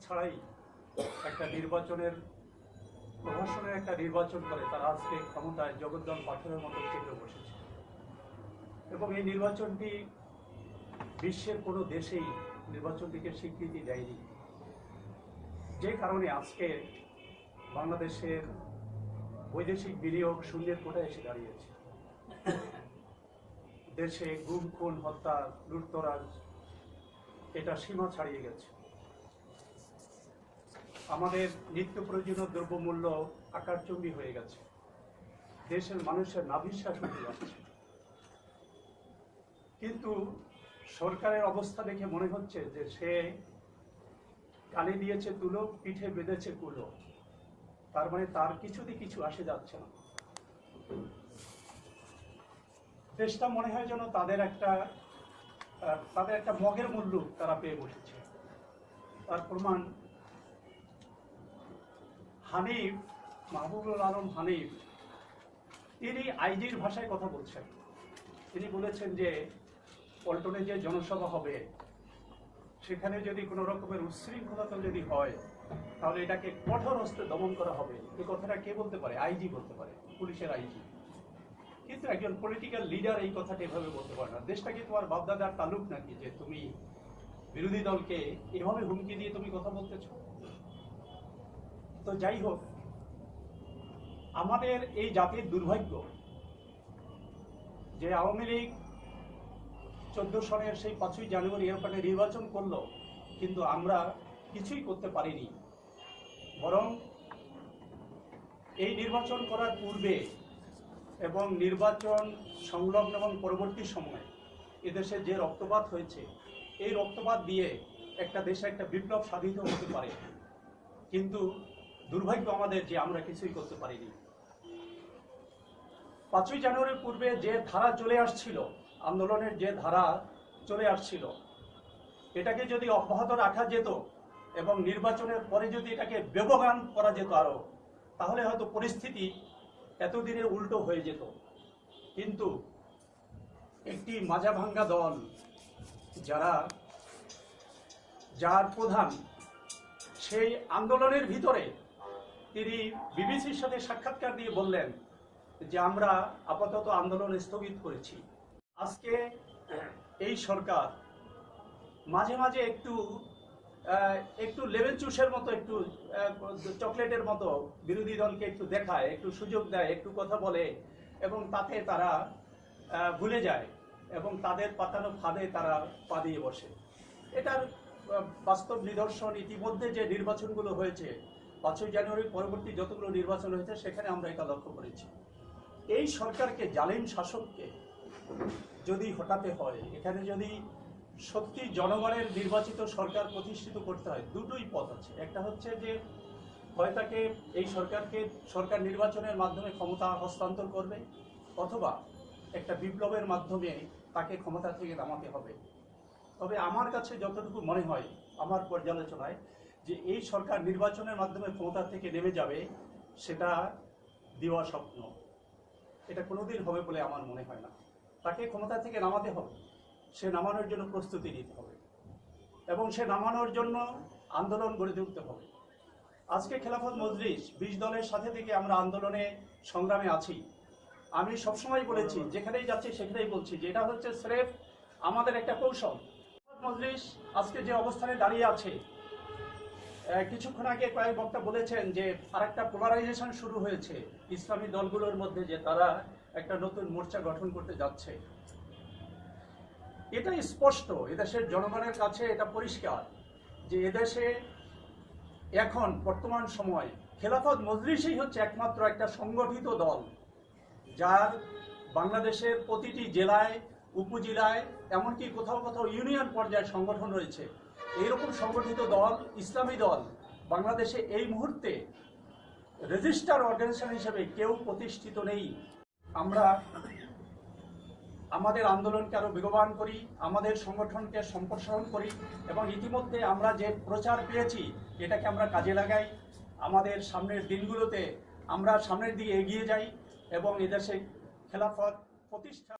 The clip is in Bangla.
ছাড়াই একটা নির্বাচনের প্রশাসনের একটা নির্বাচন করে তারা আজকে ক্ষমতায় জগদ্দল পাথরের মতো চেপে বসেছে। এবং এই নির্বাচনটি বিশ্বের কোনো দেশেই নির্বাচনটিকে স্বীকৃতি দেয়নি। যে কারণে আজকে বাংলাদেশের বৈদেশিক বিনিয়োগ শূন্যের কোটায় এসে দাঁড়িয়েছে। দেশে গুম, খুন, হত্যা, লুটতরাজ, এটা সীমা ছাড়িয়ে গেছে। আমাদের নিত্য প্রয়োজনীয় দ্রব্যমূল্য আকারচম্বী হয়ে গেছে। দেশের মানুষের নাভিশ্বাস উঠে যাচ্ছে। কিন্তু সরকারের অবস্থা দেখে মনে হচ্ছে যে সে কানে দিয়েছে তুলো, পিঠে বেঁধেছে কুলো। তার মানে তার কিছুতে কিছু আসে যাচ্ছে না। দেশটা মনে হয় যেন তাদের একটা তাদের একটা মগের মূল্য তারা পেয়ে বসেছে। তার প্রমাণ হানিফ, মাহবুবুল আলম হানিফ, তিনি আইজির ভাষায় কথা বলছেন। তিনি বলেছেন যে, পল্টনে যে জনসভা হবে, সেখানে যদি কোনো রকমের উচ্ছৃঙ্খলতা যদি হয়, তাহলে এটাকে কঠোর হস্তে দমন করা হবে। এই কথাটা কে বলতে পারে? আইজি বলতে পারে, পুলিশের আইজি। কিন্তু একজন পলিটিক্যাল লিডার এই কথাটা এভাবে বলতে পারে না। দেশটা কি তোমার বাপদাদার তালুক নাকি, যে তুমি বিরোধী দলকে এভাবে হুমকি দিয়ে তুমি কথা বলতেছো? তো যাই হোক, আমাদের এই জাতির দুর্ভাগ্য যে আওয়ামী লীগ চোদ্দ সনের সেই পাঁচই জানুয়ারি ওখানে নির্বাচন করল, কিন্তু আমরা কিছুই করতে পারিনি। বরং এই নির্বাচন করার পূর্বে এবং নির্বাচন সংলগ্ন এবং পরবর্তী সময়ে এদেশে যে রক্তপাত হয়েছে, এই রক্তপাত দিয়ে একটা দেশে একটা বিপ্লব সাধিত হতে পারে। কিন্তু দুর্ভাগ্য আমাদের যে আমরা কিছুই করতে পারিনি। পাঁচই জানুয়ারির পূর্বে যে ধারা চলে আসছিল, আন্দোলনের যে ধারা চলে আসছিল, এটাকে যদি অব্যাহত রাখা যেত এবং নির্বাচনের পরে যদি এটাকে ব্যবহান করা যেত আরও, তাহলে হয়তো পরিস্থিতি এতদিনের উল্টো হয়ে যেত। কিন্তু একটি মাজা ভাঙ্গা দল যারা, যার প্রধান সেই আন্দোলনের ভিতরে তিনি বিবিসির সাথে সাক্ষাৎকার দিয়ে বললেন যে আমরা আপাতত আন্দোলন স্থগিত করেছি। আজকে এই সরকার মাঝে মাঝে একটু একটু লেভেল চুষের মতো, একটু চকলেটের মতো বিরোধী দলকে একটু দেখায়, একটু সুযোগ দেয়, একটু কথা বলে এবং তাতে তারা ভুলে যায় এবং তাদের পাতানো ফাঁদে তারা পা দিয়ে বসে। এটার বাস্তব নিদর্শন ইতিমধ্যে যে নির্বাচনগুলো হয়েছে পাঁচই জানুয়ারির পরবর্তী যতগুলো নির্বাচন হয়েছে, সেখানে আমরা এটা লক্ষ্য করেছি। এই সরকারকে, জালিম শাসককে যদি হটাতে হয়, এখানে যদি সত্যি জনগণের নির্বাচিত সরকার প্রতিষ্ঠিত করতে হয়, দুটোই পথ আছে। একটা হচ্ছে যে, হয় তাকে এই সরকারকে, সরকার নির্বাচনের মাধ্যমে ক্ষমতা হস্তান্তর করবে, অথবা একটা বিপ্লবের মাধ্যমে তাকে ক্ষমতা থেকে নামাতে হবে। তবে আমার কাছে যতটুকু মনে হয়, আমার পর্যালোচনায় যে এই সরকার নির্বাচনের মাধ্যমে ক্ষমতা থেকে নেমে যাবে, সেটা দেওয়া স্বপ্ন। এটা কোনোদিন হবে বলে আমার মনে হয় না। তাকে ক্ষমতা থেকে নামাতে হবে। সে নামানোর জন্য প্রস্তুতি নিতে হবে। এবং সে নামানোর জন্য আন্দোলন গড়ে তুলতে হবে। আজকে খেলাফত মজলিস বিশ দলের সাথে থেকে আমরা আন্দোলনে সংগ্রামে আছি। আমি সবসময় বলেছি, যেখানেই যাচ্ছি সেখানেই বলছি যে এটা হচ্ছে স্রেফ আমাদের একটা কৌশল। মজলিস আজকে যে অবস্থানে দাঁড়িয়ে আছে কিছুক্ষণ আগে কয়েক বক্তা বলেছেন যে আরেকটা পোলারাইজেশন শুরু হয়েছে। ইসলামী দলগুলোর মধ্যে যে তারা একটা নতুন মোর্চা গঠন করতে যাচ্ছে। এটা স্পষ্ট, এদেশের জনগণের কাছে এটা পরিষ্কার যে এদেশে এখন বর্তমান সময় খেলাফত মজলিসই হচ্ছে একমাত্র একটা সংগঠিত দল, যার বাংলাদেশের প্রতিটি জেলায় উপজেলায়, এমনকি কোথাও কোথাও ইউনিয়ন পর্যায়ে সংগঠন রয়েছে। এইরকম সংগঠিত দল, ইসলামী দল, বাংলাদেশে এই মুহূর্তে রেজিস্টার অর্গানাইজেশন হিসেবে কেউ প্রতিষ্ঠিত নেই। আমরা আমাদের আন্দোলনকে আরও বেগবান করি, আমাদের সংগঠনকে সম্প্রসারণ করি এবং ইতিমধ্যে আমরা যে প্রচার পেয়েছি, এটাকে আমরা কাজে লাগাই। আমাদের সামনের দিনগুলোতে আমরা সামনের দিকে এগিয়ে যাই এবং এদেশে খেলাফত প্রতিষ্ঠা